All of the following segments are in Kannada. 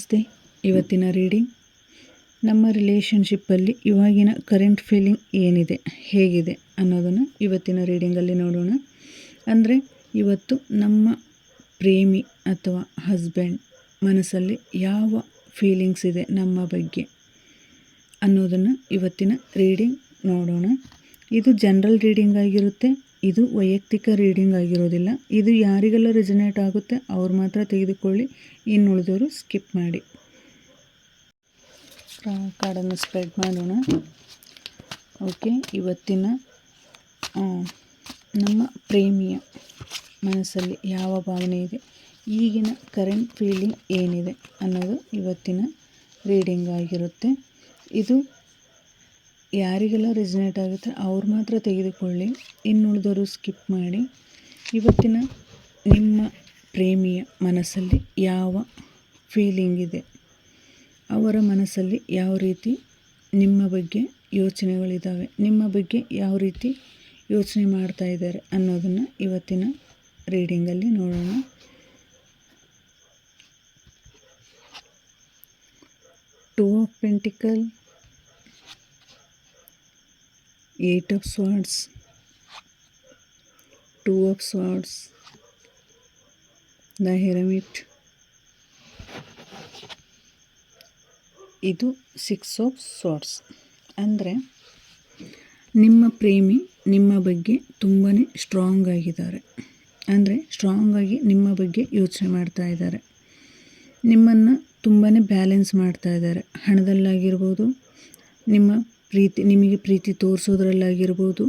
ನಮಸ್ತೆ. ಇವತ್ತಿನ ರೀಡಿಂಗ್. ನಮ್ಮ ರಿಲೇಷನ್ಶಿಪ್ಪಲ್ಲಿ ಇವಾಗಿನ ಕರೆಂಟ್ ಫೀಲಿಂಗ್ ಏನಿದೆ, ಹೇಗಿದೆ ಅನ್ನೋದನ್ನು ಇವತ್ತಿನ ರೀಡಿಂಗಲ್ಲಿ ನೋಡೋಣ. ಅಂದರೆ ಇವತ್ತು ನಮ್ಮ ಪ್ರೇಮಿ ಅಥವಾ ಹಸ್ಬೆಂಡ್ ಮನಸ್ಸಲ್ಲಿ ಯಾವ ಫೀಲಿಂಗ್ಸ್ ಇದೆ ನಮ್ಮ ಬಗ್ಗೆ ಅನ್ನೋದನ್ನು ಇವತ್ತಿನ ರೀಡಿಂಗ್ ನೋಡೋಣ. ಇದು ಜನರಲ್ ರೀಡಿಂಗ್ ಆಗಿರುತ್ತೆ. ಇದು ವೈಯಕ್ತಿಕ ರೀಡಿಂಗ್ ಆಗಿರೋದಿಲ್ಲ. ಇದು ಯಾರಿಗೆಲ್ಲ ರೆಸಿನೇಟ್ ಆಗುತ್ತೆ ಅವ್ರು ಮಾತ್ರ ತೆಗೆದುಕೊಳ್ಳಿ. ಇನ್ನು ಉಳಿದವರು ಸ್ಕಿಪ್ ಮಾಡಿ ಕಾರ್ಡನ್ನು ಸ್ಪ್ರೆಡ್ ಮಾಡೋಣ. ಓಕೆ ಇವತ್ತಿನ ನಮ್ಮ ಪ್ರೇಮಿಯ ಮನಸ್ಸಲ್ಲಿ ಯಾವ ಭಾವನೆ ಇದೆ? ಈಗಿನ ಕರೆಂಟ್ ಫೀಲಿಂಗ್ ಏನಿದೆ ಅನ್ನೋದು ಇವತ್ತಿನ ರೀಡಿಂಗ್ ಆಗಿರುತ್ತೆ. ಇದು ಯಾರಿಗೆಲ್ಲ ರೆಸಿನೇಟ್ ಆಗುತ್ತೆ ಅವ್ರು ಮಾತ್ರ ತೆಗೆದುಕೊಳ್ಳಿ. ಇನ್ನುಳಿದವರು ಸ್ಕಿಪ್ ಮಾಡಿ. ಇವತ್ತಿನ ನಿಮ್ಮ ಪ್ರೇಮಿಯ ಮನಸ್ಸಲ್ಲಿ ಯಾವ ಫೀಲಿಂಗ್ ಇದೆ? ಅವರ ಮನಸ್ಸಲ್ಲಿ ಯಾವ ರೀತಿ ನಿಮ್ಮ ಬಗ್ಗೆ ಯೋಚನೆಗಳಿದ್ದಾವೆ ನಿಮ್ಮ ಬಗ್ಗೆ ಯಾವ ರೀತಿ ಯೋಚನೆ ಮಾಡ್ತಾ ಇದ್ದಾರೆ ಅನ್ನೋದನ್ನು ಇವತ್ತಿನ ರೀಡಿಂಗಲ್ಲಿ ನೋಡೋಣ. Two of pentacle eight of swords two of swords the hermit ಇದು ಸಿಕ್ಸ್ ಆಫ್ ಸ್ವಾರ್ಡ್ಸ್ ಅಂದರೆ ನಿಮ್ಮ ಪ್ರೇಮಿ ನಿಮ್ಮ ಬಗ್ಗೆ ತುಂಬಾ ಸ್ಟ್ರಾಂಗ್ ಆಗಿದ್ದಾರೆ. ಅಂದರೆ ಸ್ಟ್ರಾಂಗ್ ಆಗಿ ನಿಮ್ಮ ಬಗ್ಗೆ ಯೋಚನೆ ಮಾಡ್ತಾ ಇದ್ದಾರೆ. ನಿಮ್ಮನ್ನು ತುಂಬಾ ಬ್ಯಾಲೆನ್ಸ್ ಮಾಡ್ತಾ ಇದ್ದಾರೆ. ಹಣದಲ್ಲಾಗಿರ್ಬೋದು, ನಿಮ್ಮ ಪ್ರೀತಿ, ನಿಮಗೆ ಪ್ರೀತಿ ತೋರಿಸೋದ್ರಲ್ಲಾಗಿರ್ಬೋದು.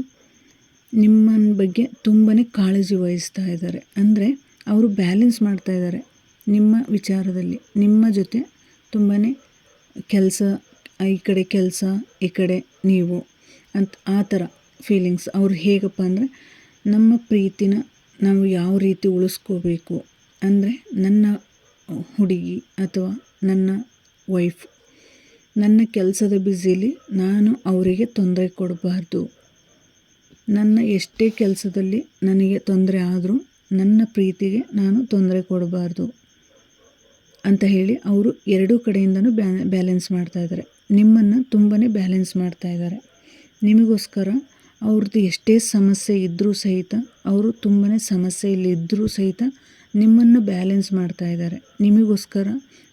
ನಿಮ್ಮ ಬಗ್ಗೆ ತುಂಬಾ ಕಾಳಜಿ ವಹಿಸ್ತಾ ಇದ್ದಾರೆ. ಅಂದರೆ ಅವರು ಬ್ಯಾಲೆನ್ಸ್ ಮಾಡ್ತಾ ಇದ್ದಾರೆ. ನಿಮ್ಮ ವಿಚಾರದಲ್ಲಿ, ನಿಮ್ಮ ಜೊತೆ ತುಂಬಾ ಕೆಲಸ, ಈ ಕಡೆ ಕೆಲಸ, ಈ ಕಡೆ ನೀವು ಅಂತ ಆ ಥರ ಫೀಲಿಂಗ್ಸ್ ಅವ್ರು ಹೇಗಪ್ಪ ಅಂದರೆ, ನಮ್ಮ ಪ್ರೀತಿನ ನಾವು ಯಾವ ರೀತಿ ಉಳಿಸ್ಕೋಬೇಕು ಅಂದರೆ, ನನ್ನ ಹುಡುಗಿ ಅಥವಾ ನನ್ನ ವೈಫ್ ನನ್ನ ಕೆಲಸದ ಬ್ಯುಸಿಲಿ ನಾನು ಅವರಿಗೆ ತೊಂದರೆ ಕೊಡಬಾರ್ದು. ನನ್ನ ಎಷ್ಟೇ ಕೆಲಸದಲ್ಲಿ ನನಗೆ ತೊಂದರೆ ಆದರೂ ನನ್ನ ಪ್ರೀತಿಗೆ ನಾನು ತೊಂದರೆ ಕೊಡಬಾರ್ದು ಅಂತ ಹೇಳಿ ಅವರು ಎರಡೂ ಕಡೆಯಿಂದನೂ ಬ್ಯಾ ಬ್ಯಾಲೆನ್ಸ್ ಮಾಡ್ತಾಯಿದ್ದಾರೆ ನಿಮ್ಮನ್ನು ತುಂಬಾ ಬ್ಯಾಲೆನ್ಸ್ ಮಾಡ್ತಾ ಇದ್ದಾರೆ. ನಿಮಗೋಸ್ಕರ ಅವ್ರದ್ದು ಎಷ್ಟೇ ಸಮಸ್ಯೆ ಇದ್ದರೂ ಸಹಿತ, ಅವರು ತುಂಬಾ ಸಮಸ್ಯೆಯಲ್ಲಿ ಇದ್ದರೂ ಸಹಿತ ನಿಮ್ಮನ್ನು ಬ್ಯಾಲೆನ್ಸ್ ಮಾಡ್ತಾ ಇದ್ದಾರೆ. ನಿಮಗೋಸ್ಕರ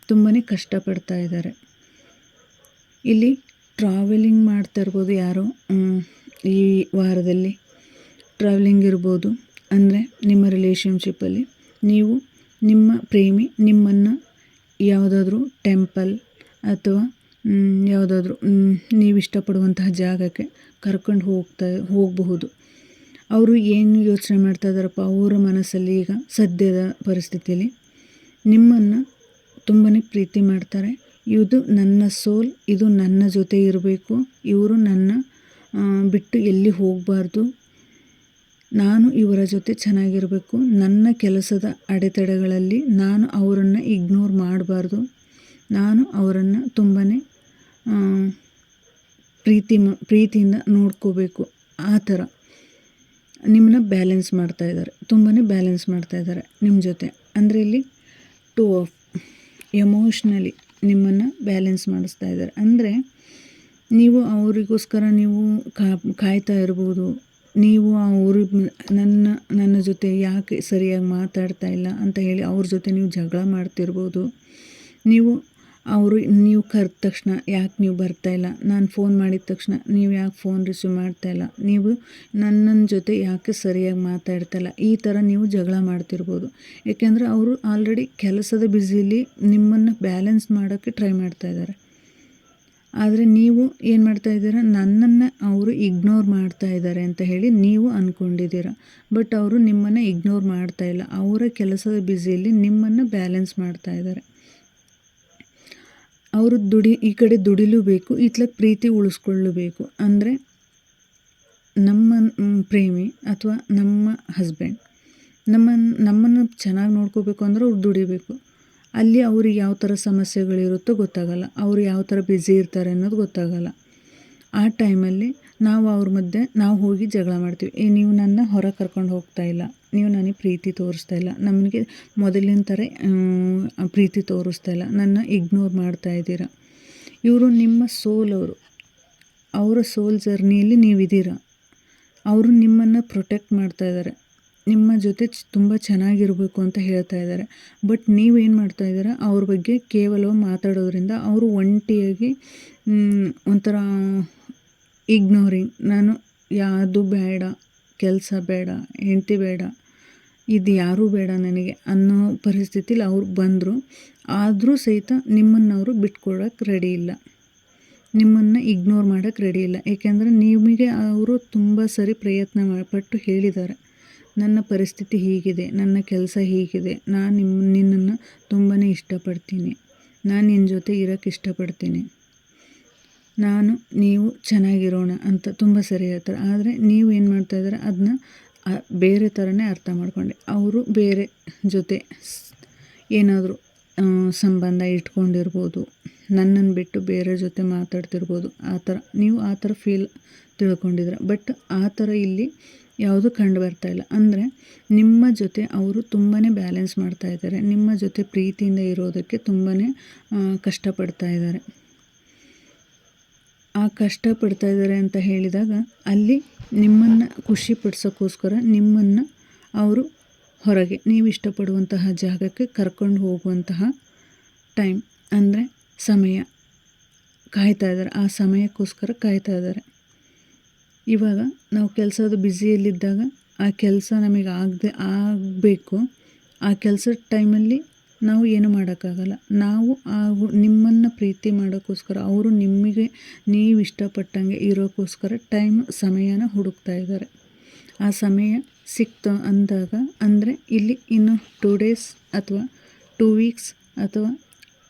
ತುಂಬಾ ಕಷ್ಟಪಡ್ತಾ ಇದ್ದಾರೆ. ಇಲ್ಲಿ ಟ್ರಾವೆಲಿಂಗ್ ಮಾಡ್ತಾ ಇರ್ಬೋದು ಯಾರೋ. ಈ ವಾರದಲ್ಲಿ ಟ್ರಾವೆಲಿಂಗ್ ಇರ್ಬೋದು. ಅಂದರೆ ನಿಮ್ಮ ರಿಲೇಷನ್ಶಿಪ್ಪಲ್ಲಿ ನೀವು ನಿಮ್ಮ ಪ್ರೇಮಿ, ನಿಮ್ಮನ್ನು ಯಾವುದಾದ್ರೂ ಟೆಂಪಲ್ ಅಥವಾ ಯಾವುದಾದ್ರೂ ನೀವು ಇಷ್ಟಪಡುವಂತಹ ಜಾಗಕ್ಕೆ ಕರ್ಕೊಂಡು ಹೋಗ್ತಾ, ಹೋಗಬಹುದು. ಅವರು ಏನು ಯೋಚನೆ ಮಾಡ್ತಾ ಇದ್ದಾರಪ್ಪ, ಅವರ ಮನಸ್ಸಲ್ಲಿ ಈಗ ಸದ್ಯದ ಪರಿಸ್ಥಿತಿಯಲ್ಲಿ ನಿಮ್ಮನ್ನು ತುಂಬಾ ಪ್ರೀತಿ ಮಾಡ್ತಾರೆ. ಇದು ನನ್ನ ಸೋಲ್, ಇದು ನನ್ನ ಜೊತೆ ಇರಬೇಕು. ಇವರು ನನ್ನ ಬಿಟ್ಟು ಎಲ್ಲಿ ಹೋಗಬಾರ್ದು. ನಾನು ಇವರ ಜೊತೆ ಚೆನ್ನಾಗಿರಬೇಕು. ನನ್ನ ಕೆಲಸದ ಅಡೆತಡೆಗಳಲ್ಲಿ ನಾನು ಅವರನ್ನು ಇಗ್ನೋರ್ ಮಾಡಬಾರ್ದು. ನಾನು ಅವರನ್ನು ತುಂಬಾ ಪ್ರೀತಿ ಪ್ರೀತಿಯಿಂದ ನೋಡ್ಕೋಬೇಕು. ಆ ಥರ. ನಿಮ್ಮನ್ನ ಬ್ಯಾಲೆನ್ಸ್ ಮಾಡ್ತಾ ಇದ್ದಾರೆ. ತುಂಬಾ ಬ್ಯಾಲೆನ್ಸ್ ಮಾಡ್ತಾ ಇದ್ದಾರೆ ನಿಮ್ಮ ಜೊತೆ. ಅಂದರೆ ಇಲ್ಲಿ ಟೂ ಆಫ್ ಎಮೋಷ್ನಲಿ ನಿಮ್ಮನ್ನು ಬ್ಯಾಲೆನ್ಸ್ ಮಾಡಿಸ್ತಾ ಇದ್ದಾರೆ. ಅಂದರೆ ನೀವು ಅವರಿಗೋಸ್ಕರ ನೀವು ಕಾಯ್ತಾ ಇರ್ಬೋದು. ನೀವು ಅವ್ರ ನನ್ನ ನನ್ನ ಜೊತೆ ಯಾಕೆ ಸರಿಯಾಗಿ ಮಾತಾಡ್ತಾ ಇಲ್ಲ ಅಂತ ಹೇಳಿ ಅವ್ರ ಜೊತೆ ನೀವು ಜಗಳ ಮಾಡ್ತಿರ್ಬೋದು. ನೀವು ಅವರು ನೀವು ಕರೆದ ತಕ್ಷಣ ಯಾಕೆ ನೀವು ಬರ್ತಾ ಇಲ್ಲ? ನಾನು ಫೋನ್ ಮಾಡಿದ ತಕ್ಷಣ ನೀವು ಯಾಕೆ ಫೋನ್ ರಿಸೀವ್ ಮಾಡ್ತಾ ಇಲ್ಲ? ನೀವು ನನ್ನ ಜೊತೆ ಯಾಕೆ ಸರಿಯಾಗಿ ಮಾತಾಡ್ತಾ ಇಲ್ಲ? ಈ ಥರ ನೀವು ಜಗಳ ಮಾಡ್ತಿರ್ಬೋದು. ಏಕೆಂದರೆ ಅವರು ಆಲ್ರೆಡಿ ಕೆಲಸದ ಬ್ಯುಸಿಲಿ ನಿಮ್ಮನ್ನು ಬ್ಯಾಲೆನ್ಸ್ ಮಾಡೋಕ್ಕೆ ಟ್ರೈ ಮಾಡ್ತಾ ಇದ್ದಾರೆ. ಆದರೆ ನೀವು ಏನು ಮಾಡ್ತಾ ಇದ್ದೀರಾ? ನನ್ನನ್ನು ಅವರು ಇಗ್ನೋರ್ ಮಾಡ್ತಾ ಇದ್ದಾರೆ ಅಂತ ಹೇಳಿ ನೀವು ಅಂದ್ಕೊಂಡಿದ್ದೀರ ಬಟ್ ಅವರು ನಿಮ್ಮನ್ನು ಇಗ್ನೋರ್ ಮಾಡ್ತಾ ಇಲ್ಲ. ಅವರ ಕೆಲಸದ ಬ್ಯುಸಿಯಲ್ಲಿ ನಿಮ್ಮನ್ನು ಬ್ಯಾಲೆನ್ಸ್ ಮಾಡ್ತಾ ಇದ್ದಾರೆ. ಅವರು ದುಡಿ, ಈ ಕಡೆ ದುಡಿಲೂಬೇಕು ಇತ್ಲಕ್ಕೆ ಪ್ರೀತಿ ಉಳಿಸ್ಕೊಳ್ಳಬೇಕು. ಅಂದರೆ ನಮ್ಮ ಪ್ರೇಮಿ ಅಥವಾ ನಮ್ಮ ಹಸ್ಬೆಂಡ್ ನಮ್ಮ, ನಮ್ಮನ್ನು ಚೆನ್ನಾಗಿ ನೋಡ್ಕೋಬೇಕು ಅಂದ್ರೆ ಅವ್ರು ದುಡಿಬೇಕು. ಅಲ್ಲಿ ಅವ್ರಿಗೆ ಯಾವ ಥರ ಸಮಸ್ಯೆಗಳಿರುತ್ತೋ ಗೊತ್ತಾಗಲ್ಲ. ಅವ್ರು ಯಾವ ಥರ ಬ್ಯುಸಿ ಇರ್ತಾರೆ ಅನ್ನೋದು ಗೊತ್ತಾಗಲ್ಲ. ಆ ಟೈಮಲ್ಲಿ ನಾವು ಅವ್ರ ಮಧ್ಯೆ ನಾವು ಹೋಗಿ ಜಗಳ ಮಾಡ್ತೀವಿ. ಏ, ನೀವು ನನ್ನ ಹೊರಗೆ ಕರ್ಕೊಂಡು ಹೋಗ್ತಾ ಇಲ್ಲ. ನೀವು ನನಗೆ ಪ್ರೀತಿ ತೋರಿಸ್ತಾ ಇಲ್ಲ. ನಮಗೆ ಮೊದಲಿನ ಥರ ಪ್ರೀತಿ ತೋರಿಸ್ತಾ ಇಲ್ಲ. ನನ್ನ ಇಗ್ನೋರ್ ಮಾಡ್ತಾ ಇದ್ದೀರ? ಇವರು ನಿಮ್ಮ ಸೋಲ್ ಅವರು. ಅವರ ಸೋಲ್ ಜರ್ನಿಯಲ್ಲಿ ನೀವಿದ್ದೀರ ಅವರು ನಿಮ್ಮನ್ನು ಪ್ರೊಟೆಕ್ಟ್ ಮಾಡ್ತಾ ಇದ್ದಾರೆ. ನಿಮ್ಮ ಜೊತೆ ತುಂಬ ಚೆನ್ನಾಗಿರಬೇಕು ಅಂತ ಹೇಳ್ತಾ ಇದ್ದಾರೆ. ಬಟ್ ನೀವೇನು ಮಾಡ್ತಾ ಇದ್ದೀರಾ? ಅವ್ರ ಬಗ್ಗೆ ಕೇವಲ ಮಾತಾಡೋದ್ರಿಂದ ಅವರು ಒಂಟಿಯಾಗಿ ಒಂಥರ ಇಗ್ನೋರಿಂಗ್ ನಾನು ಯಾವುದು ಬೇಡ, ಕೆಲಸ ಬೇಡ, ಹೆಂಡತಿ ಬೇಡ, ಇದು ಯಾರೂ ಬೇಡ ನನಗೆ ಅನ್ನೋ ಪರಿಸ್ಥಿತಿಲಿ ಅವ್ರು ಬಂದರು. ಆದರೂ ಸಹಿತ ನಿಮ್ಮನ್ನು ಅವರು ಬಿಟ್ಕೊಡೋಕ್ಕೆ ರೆಡಿ ಇಲ್ಲ. ನಿಮ್ಮನ್ನು ಇಗ್ನೋರ್ ಮಾಡೋಕ್ಕೆ ರೆಡಿ ಇಲ್ಲ. ಏಕೆಂದರೆ ನಿಮಗೆ ಅವರು ತುಂಬ ಸರಿ ಪ್ರಯತ್ನ ಪಟ್ಟು ಹೇಳಿದ್ದಾರೆ. ನನ್ನ ಪರಿಸ್ಥಿತಿ ಹೀಗಿದೆ, ನನ್ನ ಕೆಲಸ ಹೀಗಿದೆ, ನಾನು ನಿಮ್ಮ ನಿನ್ನನ್ನು ತುಂಬಾ ಇಷ್ಟಪಡ್ತೀನಿ. ನಾನು ನಿನ್ನ ಜೊತೆ ಇರೋಕ್ಕೆ ಇಷ್ಟಪಡ್ತೀನಿ. ನಾನು, ನೀವು ಚೆನ್ನಾಗಿರೋಣ ಅಂತ ತುಂಬ ಸರಿ ಹೇಳ್ತಾರೆ. ಆದರೆ ನೀವು ಏನು ಮಾಡ್ತಾ ಇದ್ದಾರೆ ಅದನ್ನ ಬೇರೆ ಥರನೇ ಅರ್ಥ ಮಾಡ್ಕೊಂಡೆ. ಅವರು ಬೇರೆ ಜೊತೆ ಏನಾದರೂ ಸಂಬಂಧ ಇಟ್ಕೊಂಡಿರ್ಬೋದು ನನ್ನನ್ನು ಬಿಟ್ಟು ಬೇರೆ ಜೊತೆ ಮಾತಾಡ್ತಿರ್ಬೋದು, ಆ ಥರ. ನೀವು ಆ ಥರ ಫೀಲ್ ತಿಳ್ಕೊಂಡಿದ್ರೆ ಬಟ್ ಆ ಥರ ಇಲ್ಲಿ ಯಾವುದು ಕಂಡು ಬರ್ತಾ ಇಲ್ಲ. ಅಂದರೆ ನಿಮ್ಮ ಜೊತೆ ಅವರು ತುಂಬಾ ಬ್ಯಾಲೆನ್ಸ್ ಮಾಡ್ತಾ ಇದ್ದಾರೆ. ನಿಮ್ಮ ಜೊತೆ ಪ್ರೀತಿಯಿಂದ ಇರೋದಕ್ಕೆ ತುಂಬಾ ಕಷ್ಟಪಡ್ತಾ ಇದ್ದಾರೆ. ಆ ಕಷ್ಟ ಪಡ್ತಾ ಇದ್ದಾರೆ ಅಂತ ಹೇಳಿದಾಗ ಅಲ್ಲಿ ನಿಮ್ಮನ್ನು ಖುಷಿ ಪಡಿಸೋಕ್ಕೋಸ್ಕರ ನಿಮ್ಮನ್ನು ಅವರು ಹೊರಗೆ, ನೀವು ಇಷ್ಟಪಡುವಂತಹ ಜಾಗಕ್ಕೆ ಕರ್ಕೊಂಡು ಹೋಗುವಂತಹ ಟೈಮ್ ಅಂದರೆ ಸಮಯ ಕಾಯ್ತಾ ಇದ್ದಾರೆ. ಆ ಸಮಯಕ್ಕೋಸ್ಕರ ಕಾಯ್ತಾ ಇದ್ದಾರೆ. ಇವಾಗ ನಾವು ಕೆಲಸದ ಬ್ಯುಸಿಯಲ್ಲಿದ್ದಾಗ ಆ ಕೆಲಸ ನಮಗೆ ಆಗದೆ ಆಗಬೇಕು. ಆ ಕೆಲಸದ ಟೈಮಲ್ಲಿ ನಾವು ಏನು ಮಾಡೋಕ್ಕಾಗಲ್ಲ. ನಾವು ಆ ನಿಮ್ಮನ್ನು ಪ್ರೀತಿ ಮಾಡೋಕ್ಕೋಸ್ಕರ, ಅವರು ನಿಮಗೆ ನೀವು ಇಷ್ಟಪಟ್ಟಂಗೆ ಇರೋಕ್ಕೋಸ್ಕರ ಟೈಮ್, ಸಮಯನ ಹುಡುಕ್ತಾ ಇದ್ದಾರೆ. ಆ ಸಮಯ ಸಿಕ್ತು ಅಂದಾಗ, ಅಂದರೆ ಇಲ್ಲಿ ಇನ್ನು ಟೂ ಡೇಸ್ ಅಥವಾ ಟೂ ವೀಕ್ಸ್ ಅಥವಾ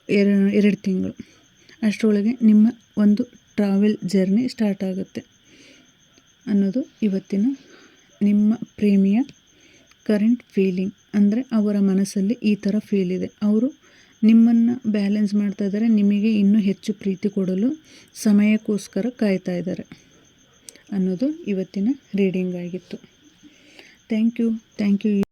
ಎರಡು ಎರಡು ತಿಂಗಳು. ಅಷ್ಟರೊಳಗೆ ನಿಮ್ಮ ಒಂದು ಟ್ರಾವೆಲ್ ಜರ್ನಿ ಸ್ಟಾರ್ಟ್ ಆಗುತ್ತೆ. ಅನ್ನೋದು ಇವತ್ತಿನ ನಿಮ್ಮ ಪ್ರೇಮಿಯ ಕರೆಂಟ್ ಫೀಲಿಂಗ್ ಅಂದರೆ ಅವರ ಮನಸ್ಸಲ್ಲಿ ಈ ಥರ ಫೀಲ್ ಇದೆ. ಅವರು ನಿಮ್ಮನ್ನು ಬ್ಯಾಲೆನ್ಸ್ ಮಾಡ್ತಾ ಇದ್ದಾರೆ ನಿಮಗೆ ಇನ್ನೂ ಹೆಚ್ಚು ಪ್ರೀತಿ ಕೊಡಲು ಸಮಯಕ್ಕೋಸ್ಕರ ಕಾಯ್ತಾ ಇದ್ದಾರೆ ಅನ್ನೋದು ಇವತ್ತಿನ ರೀಡಿಂಗ್ ಆಗಿತ್ತು. Thank you thank you